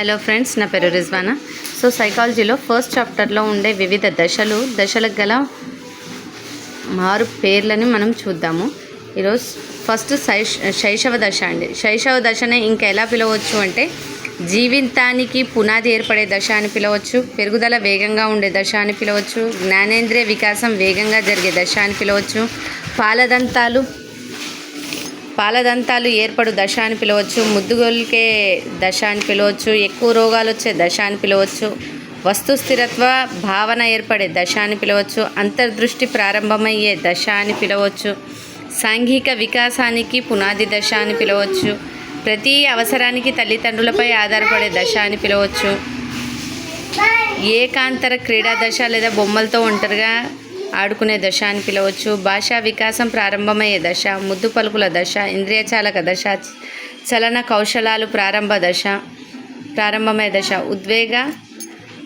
Hello friends నా పేరు Rizwana so సైకాలజీలో ఫస్ట్ చాప్టర్లో ఉండే వివిధ దశలు దశలకు గల మారు పేర్లని మనం చూద్దాము. ఈరోజు ఫస్ట్ శైష్ శైశవ దశ అండి. శైశవ దశనే ఇంకా ఎలా పిలవచ్చు అంటే జీవితానికి పునాది ఏర్పడే దశ అని పిలవచ్చు పెరుగుదల వేగంగా ఉండే దశ అని పిలవచ్చు జ్ఞానేంద్రియ వికాసం వేగంగా జరిగే దశ అని పిలవచ్చు పాలదంతాలు పాలదంతాలు ఏర్పడు దశ అని పిలవచ్చు. ముద్దుగొలికే దశ అని పిలవచ్చు. ఎక్కువ రోగాలు వచ్చే దశ అని పిలవచ్చు. వస్తు స్థిరత్వ భావన ఏర్పడే దశ అని పిలవచ్చు. అంతర్దృష్టి ప్రారంభమయ్యే దశ అని పిలవచ్చు. సాంఘిక వికాసానికి పునాది దశ అని పిలవచ్చు. ప్రతి అవసరానికి తల్లిదండ్రులపై ఆధారపడే దశ అని పిలవచ్చు. ఏకాంతర క్రీడా దశ లేదా బొమ్మలతో ఒంటరిగా ఆడుకునే దశ అని పిలవచ్చు. భాషా వికాసం ప్రారంభమయ్యే దశ ముద్దు పలుకుల దశ ఇంద్రియచాలక దశ చలన కౌశలాలు ప్రారంభ దశ ప్రారంభమయ్యే దశ ఉద్వేగ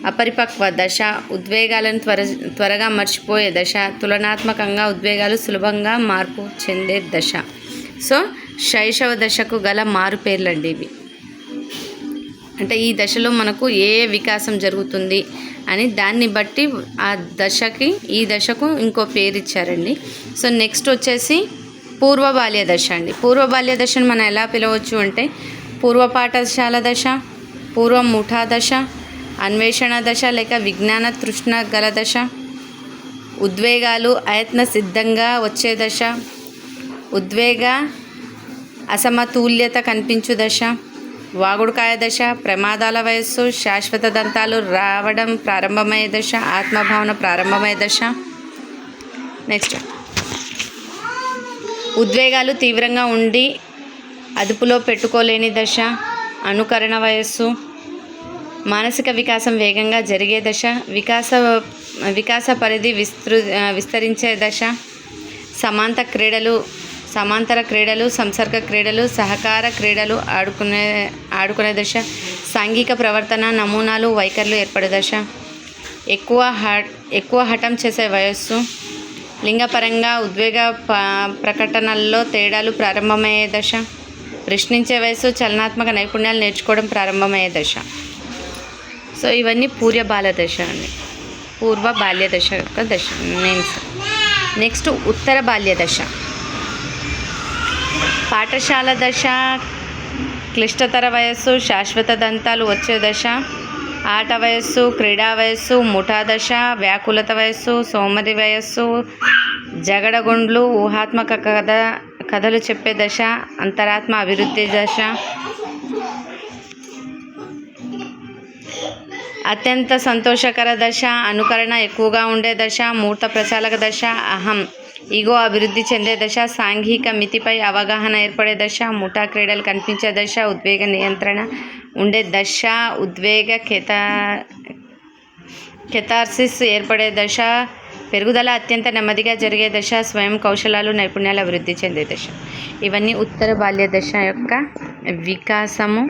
అపరిపక్వ దశ ఉద్వేగాలను త్వర త్వరగా మర్చిపోయే దశ తులనాత్మకంగా ఉద్వేగాలు సులభంగా మార్పు చెందే దశ. సో శైశవ దశకు గల మారు పేర్లండి ఇవి. అంటే ఈ దశలో మనకు ఏ ఏ వికాసం జరుగుతుంది అని దాన్ని బట్టి ఆ దశకి ఈ దశకు ఇంకో పేరు ఇచ్చారండి. సో నెక్స్ట్ వచ్చేసి పూర్వ బాల్య దశ అండి. పూర్వ బాల్య దశను మనం ఎలా పిలవచ్చు అంటే పూర్వ పాఠశాల దశ పూర్వ ముఠా దశ అన్వేషణ దశ లేక విజ్ఞాన తృష్ణ గల దశ ఉద్వేగాలు అయత్న సిద్ధంగా వచ్చే దశ ఉద్వేగ అసమతుల్యత కనిపించు దశ వాగుడుకాయ దశ ప్రమాదాల వయస్సు శాశ్వత దంతాలు రావడం ప్రారంభమయ్యే దశ ఆత్మభావన ప్రారంభమయ్యే దశ. నెక్స్ట్ ఉద్వేగాలు తీవ్రంగా ఉండి అదుపులో పెట్టుకోలేని దశ అనుకరణ వయస్సు. మానసిక వికాసం వేగంగా జరిగే దశ వికాస వికాస పరిధి విస్తృ విస్తరించే దశ. సమాంత క్రీడలు సమాంతర క్రీడలు సంసర్గ క్రీడలు సహకార క్రీడలు ఆడుకునే ఆడుకునే దశ సాంఘిక ప్రవర్తన నమూనాలు వైఖరులు ఏర్పడే దశ. ఎక్కువ హట్ ఎక్కువ హఠం చేసే వయస్సు. లింగపరంగా ఉద్వేగ ప ప్రకటనల్లో తేడాలు ప్రారంభమయ్యే దశ. ప్రశ్నించే వయస్సు చలనాత్మక నైపుణ్యాలు నేర్చుకోవడం ప్రారంభమయ్యే దశ. సో ఇవన్నీ పూర్వ బాల దశ అండి. పూర్వ బాల్య దశ యొక్క దశ నేమ్స్. నెక్స్ట్ ఉత్తర బాల్య దశ. పాఠశాల దశ క్లిష్టతర వయస్సు శాశ్వత దంతాలు వచ్చే దశ ఆట వయస్సు క్రీడా వయస్సు ముఠా దశ వ్యాకులత వయస్సు సోమరి వయస్సు జగడగుండ్లు ఊహాత్మక కథ కథలు చెప్పే దశ అంతరాత్మ అభివృద్ధి దశ అత్యంత సంతోషకర దశ అనుకరణ ఎక్కువగా ఉండే దశ మూర్త ప్రచాలక దశ అహం ఈగో అభివృద్ధి చెందే దశ సాంఘిక మితిపై అవగాహన ఏర్పడే దశ ముఠా క్రీడలు కనిపించే దశ ఉద్వేగ నియంత్రణ ఉండే దశ ఉద్వేగ కెతా కెథార్సిస్ ఏర్పడే దశ పెరుగుదల అత్యంత నెమ్మదిగా జరిగే దశ స్వయం కౌశలాలు నైపుణ్యాలు అభివృద్ధి చెందే దశ. ఇవన్నీ ఉత్తర బాల్య దశ యొక్క వికాసము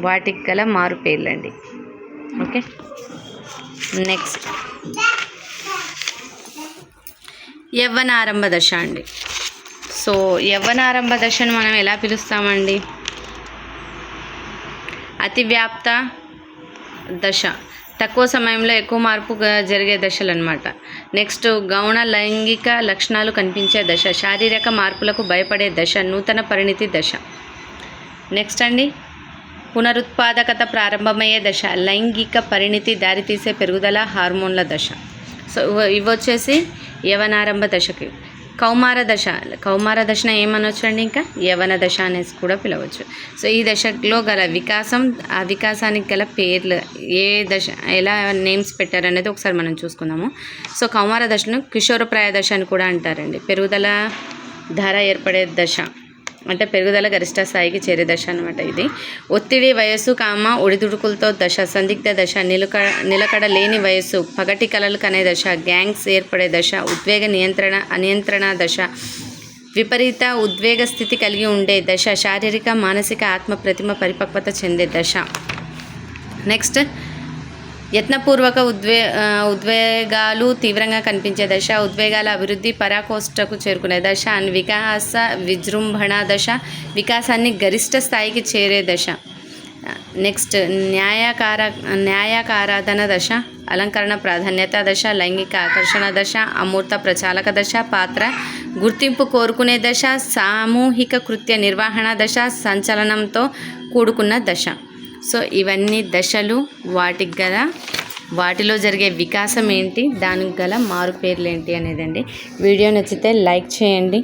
వాటికి గల మారు పేర్లండి. ఓకే. నెక్స్ట్ యవ్వనారంభ దశ అండి. సో యవ్వనారంభ దశను మనం ఎలా పిలుస్తామండి? అతివ్యాప్త దశ. తక్కువ సమయంలో ఎక్కువ మార్పు జరిగే దశలు అనమాట నెక్స్ట్ గౌణ లైంగిక లక్షణాలు కనిపించే దశ. శారీరక మార్పులకు భయపడే దశ. నూతన పరిణితి దశ. నెక్స్ట్ అండి. పునరుత్పాదకత ప్రారంభమయ్యే దశ లైంగిక పరిణితి దారితీసే పెరుగుదల హార్మోన్ల దశ. సో ఇవ- ఇవి వచ్చేసి యవనారంభ దశకి. కౌమార దశ కౌమార దశన ఏమనొచ్చండి ఇంకా? యవన దశ అనేసి కూడా పిలవచ్చు. సో ఈ దశలో గల వికాసం ఆ వికాసానికి గల పేర్లు ఏ దశ ఎలా నేమ్స్ పెట్టారనేది ఒకసారి మనం చూసుకుందాము. సో కౌమార దశను కిషోరప్రాయ దశ అని కూడా అంటారండి. పెరుగుదల ధర ఏర్పడే దశ. అంటే పెరుగుదల గరిష్ట స్థాయికి చేరే దశ అనమాట ఇది. ఒత్తిడి వయస్సు కామ ఒడిదుడుకులతో దశ సందిగ్ధ దశ నిలక నిలకడ లేని వయస్సు పగటి కలలు కనే దశ గ్యాంగ్స్ ఏర్పడే దశ ఉద్వేగ నియంత్రణ అనియంత్రణ దశ విపరీత ఉద్వేగ స్థితి కలిగి ఉండే దశ శారీరక మానసిక ఆత్మ ప్రతిమ పరిపక్వత చెందే దశ. నెక్స్ట్ యత్నపూర్వక ఉద్వే ఉద్వేగాలు తీవ్రంగా కనిపించే దశ ఉద్వేగాల అభివృద్ధి పరాకోష్టకు చేరుకునే దశ అండ్ వికాస విజృంభణ దశ వికాసాన్ని గరిష్ట స్థాయికి చేరే దశ. నెక్స్ట్ న్యాయకార న్యాయకారాధన దశ అలంకరణ ప్రాధాన్యత దశ లైంగిక ఆకర్షణ దశ అమూర్త ప్రచాలక దశ పాత్ర గుర్తింపు కోరుకునే దశ సామూహిక కృత్య నిర్వహణ దశ సంచలనంతో కూడుకున్న దశ. సో ఇవన్నీ దశలు వాటికి గల వాటిలో జరిగే వికాసం ఏంటి దానికి గల మారు పేర్లు ఏంటి అనేదండి. వీడియో నచ్చితే లైక్ చేయండి.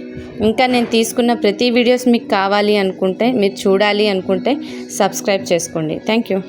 ఇంకా నేను తీసుకున్న ప్రతి వీడియోస్ మీకు కావాలి అనుకుంటే మీరు చూడాలి అనుకుంటే సబ్స్క్రైబ్ చేసుకోండి. Thank you.